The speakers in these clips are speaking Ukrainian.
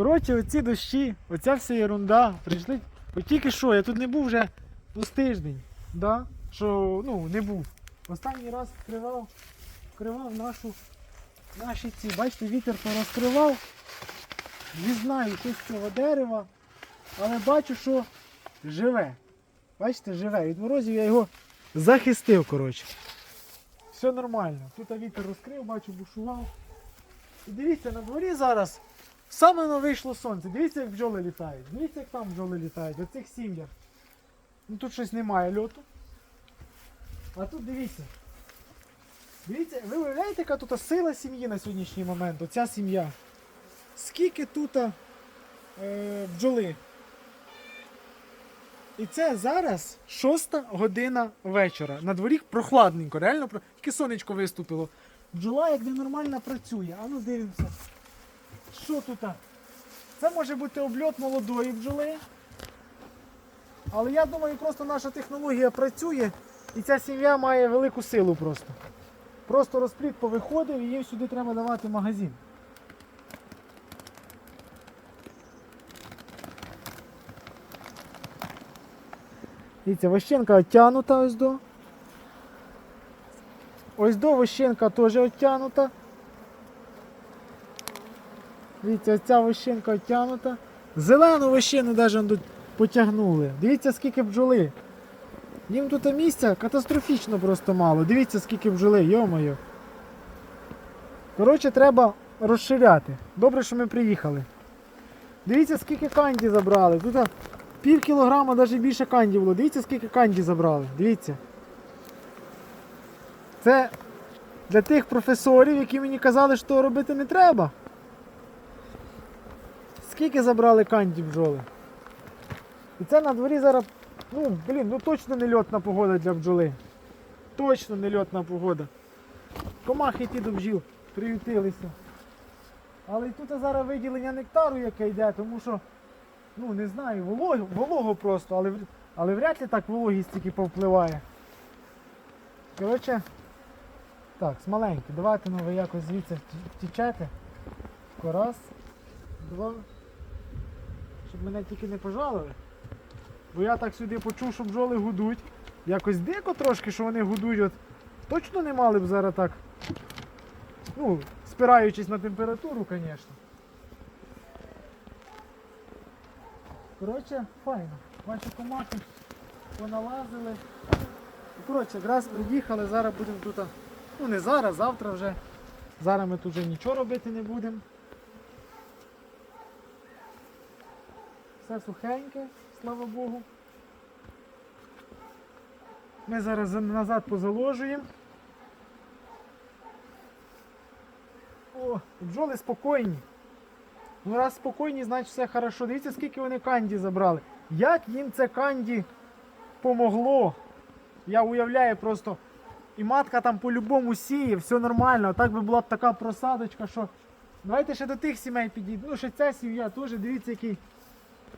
Коротше, оці дощі, оця вся ерунда. Прийшли. От тільки що, я тут не був вже ну, з тиждень. Да? Що ну, не був. Останній раз вкривав, вкривав нашу, наші ці. Бачите, вітер порозкривав. Не знаю, що з цього дерева. Але бачу, що живе. Бачите, живе. Від морозів я його захистив, коротше. Все нормально. Тут вітер розкрив, бачу, бушував. І дивіться, на дворі зараз саме воно вийшло сонце. Дивіться, як бджоли літають. Дивіться, як там бджоли літають, в цих сім'ях. Ну тут щось немає льоту. А тут дивіться. Дивіться, ви уявляєте, яка тут сила сім'ї на сьогоднішній момент, оця сім'я. Скільки тут е, бджоли. І це зараз шоста година вечора. На дворі прохладненько, реально тільки сонечко виступило. Бджола як ненормально працює. А ну дивимося. Що тут? Це може бути обльот молодої бджоли. Але я думаю, просто наша технологія працює і ця сім'я має велику силу просто. Просто розпліт повиходив і їм сюди треба давати магазин. Дивіться, вощенка оттянута ось до. Ось до вощенка теж оттянута. Дивіться, ця вощенка оттянута. Зелену вощену навіть потягнули. Дивіться, скільки бджоли. Їм тут місця катастрофічно просто мало. Дивіться, скільки бджоли, йо-моє. Коротше, треба розширяти. Добре, що ми приїхали. Дивіться, скільки канді забрали. Тут пів кілограма, навіть більше канді було. Дивіться, скільки канді забрали. Дивіться. Це для тих професорів, які мені казали, що робити не треба. Скільки забрали канді бджоли? І це на дворі зараз, ну, блін, ну точно не льотна погода для бджоли. Точно не льотна погода. Комахи ті до бджіл приютилися. Але і тут зараз виділення нектару, яке йде, тому що, ну не знаю, волого, волого просто, але, але вряд ли так вологість тільки повпливає. Коротше, так, смаленькі, давайте ну ви якось звідси втічете. Раз, два. Щоб мене тільки не пожалили. Бо я так сюди почув, що бджоли гудуть. Якось дико трошки, що вони гудуть. От точно не мали б зараз так. Ну, спираючись на температуру, звісно. Коротше, файно. Бачу комахи поналазили. Коротше, якраз приїхали, зараз будемо тут. Ну не зараз, завтра вже. Зараз ми тут вже нічого робити не будемо. Все сухеньке, слава Богу. Ми зараз назад позаложуємо. О, бджоли спокійні. Ну раз спокійні, значить все хорошо. Дивіться, скільки вони канді забрали. Як їм це канді помогло? Я уявляю просто. І матка там по-любому сіє, все нормально. Так би була б така просадочка, що. Давайте ще до тих сімей підійдемо. Ну, ще ця сім'я теж, дивіться, який,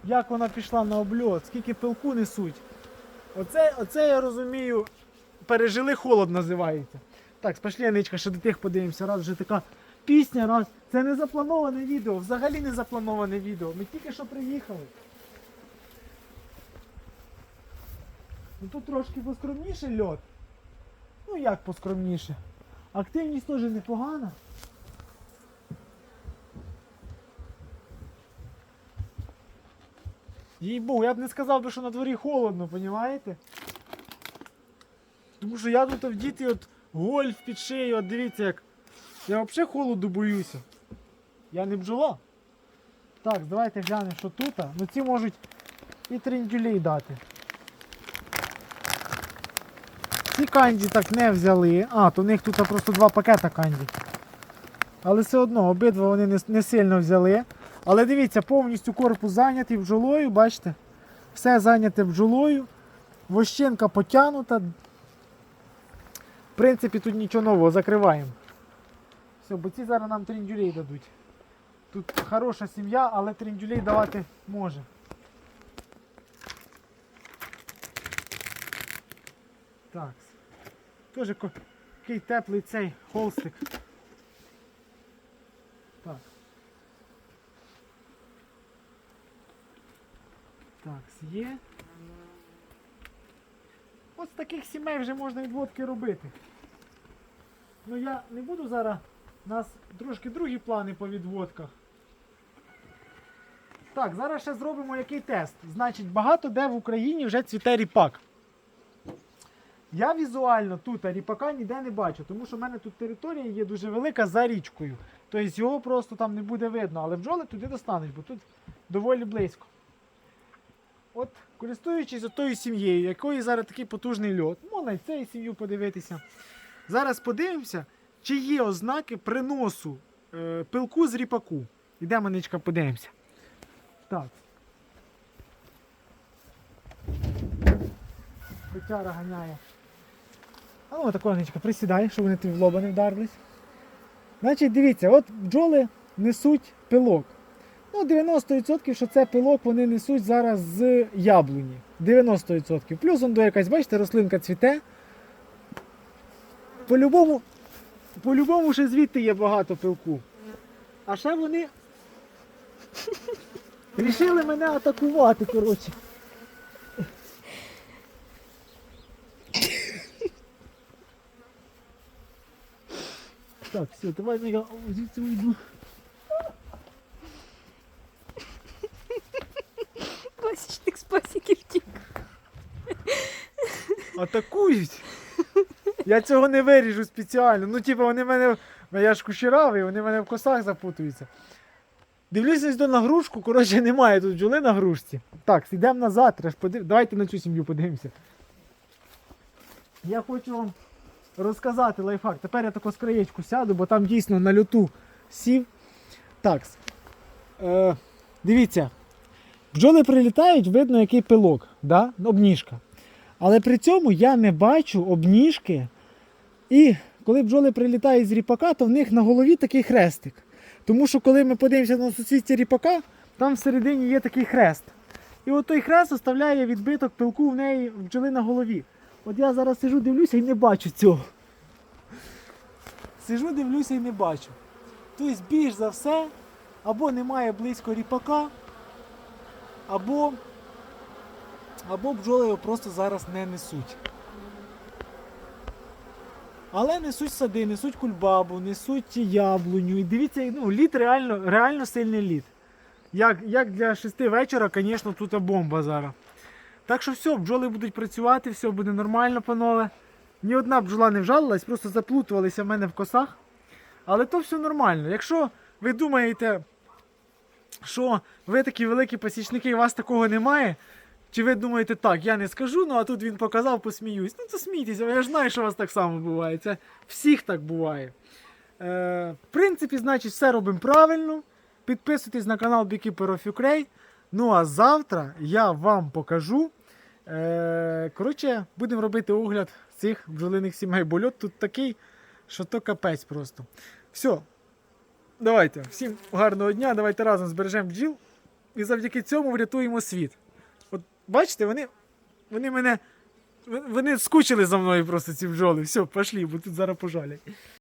як вона пішла на обльот, скільки пилку несуть. Оце, оце я розумію, пережили холод називається. Так, спошли, Аничка, ще до тих подивимося. Раз вже така пісня, раз. Це не заплановане відео, взагалі не заплановане відео. Ми тільки що приїхали. Ну тут трошки поскромніше льот. Ну як поскромніше. Активність теж непогана. Їй богу, я б не сказав би, що на дворі холодно, понімаєте? Тому що я тут вдіти от гольф під шею, от дивіться як. Я взагалі холоду боюся. Я не бджола. Так, давайте глянемо, що тут. Ну ці можуть і трендюлей дати. Ці канді так не взяли. А, то в них тут просто два пакета канді. Але все одно обидва вони не сильно взяли. Але дивіться, повністю корпус зайнятий бджолою, бачите? Все зайняте бджолою. Вощенка потягнута. В принципі, тут нічого нового, закриваємо. Все, бо ці зараз нам тріндюлей дадуть. Тут хороша сім'я, але тріндюлей давати може. Так. Теж який теплий цей холстик. Так. Так, є. З таких сімей вже можна відводки робити. Ну я не буду зараз. У нас трошки другі плани по відводках. Так, зараз ще зробимо який тест. Значить, багато де в Україні вже цвіте ріпак. Я візуально тут ріпака ніде не бачу, тому що в мене тут територія є дуже велика за річкою. Тобто його просто там не буде видно, але бджоли туди достануть, бо тут доволі близько. От, користуючись тою сім'єю, якої зараз такий потужний льот, можна і цю сім'ю подивитися. Зараз подивимося, чи є ознаки приносу е, пилку з ріпаку. Ідемо, ничка, подивимося. Так. Котяра ганяє. А ну такого ничка, присідай, щоб вони тобі в лоба не вдарились. Значить, дивіться, от бджоли несуть пилок. Ну, 90% що це пилок вони несуть зараз з яблуні. 90%. Плюс он до якась, бачите, рослинка цвіте. По-любому, по-любому ще звідти є багато пилку. А ще вони рішили мене атакувати, коротше. Так, все, давай ну, я звідси уйду. Атакують. Я цього не виріжу спеціально. Ну, типу, вони мене. Я ж кучеравий, вони мене в косах запутуються. Дивлюся до на грушку, коротше, немає тут бджоли на грушці. Так, йдемо назад, треба подив... давайте на цю сім'ю подивимося. Я хочу вам розказати лайфхак. Тепер я тако з краєчку сяду, бо там дійсно на люту сів. Так. Е, дивіться. Бджоли прилітають, видно, який пилок, да? обніжка. Але при цьому я не бачу обніжки. І коли бджоли прилітають з ріпака, то в них на голові такий хрестик. Тому що коли ми подивимося на суцвіття ріпака, там всередині є такий хрест. І от той хрест оставляє відбиток пилку в неї бджоли на голові. От я зараз сижу, дивлюся і не бачу цього. Сижу, дивлюся і не бачу. Тобто, більш за все, або немає близько ріпака, або, або бджоли його просто зараз не несуть. Але несуть сади, несуть кульбабу, несуть яблуню. І дивіться, ну, лід реально, реально сильний лід. Як, як для 6 вечора, звісно, тут бомба зараз. Так що все, бджоли будуть працювати, все буде нормально, панове. Ні одна бджола не вжалилась, просто заплутувалися в мене в косах. Але то все нормально. Якщо ви думаєте, що ви такі великі пасічники, і у вас такого немає. Чи ви думаєте, так, я не скажу, ну а тут він показав, посміюсь. Ну то смійтеся, я ж знаю, що у вас так само буває. Це всіх так буває. Е, в принципі, значить, все робимо правильно. Підписуйтесь на канал Beekeeper of Ukraine. Ну а завтра я вам покажу. Е, коротше, будемо робити огляд цих бджолиних сімей. Бо льот тут такий, що то капець просто. Все. Давайте, всім гарного дня, давайте разом збережемо бджіл і завдяки цьому врятуємо світ. Бачите, вони, вони мене. Вони скучили за мною просто ці бджоли. Все, пошли, бо тут зараз пожалять.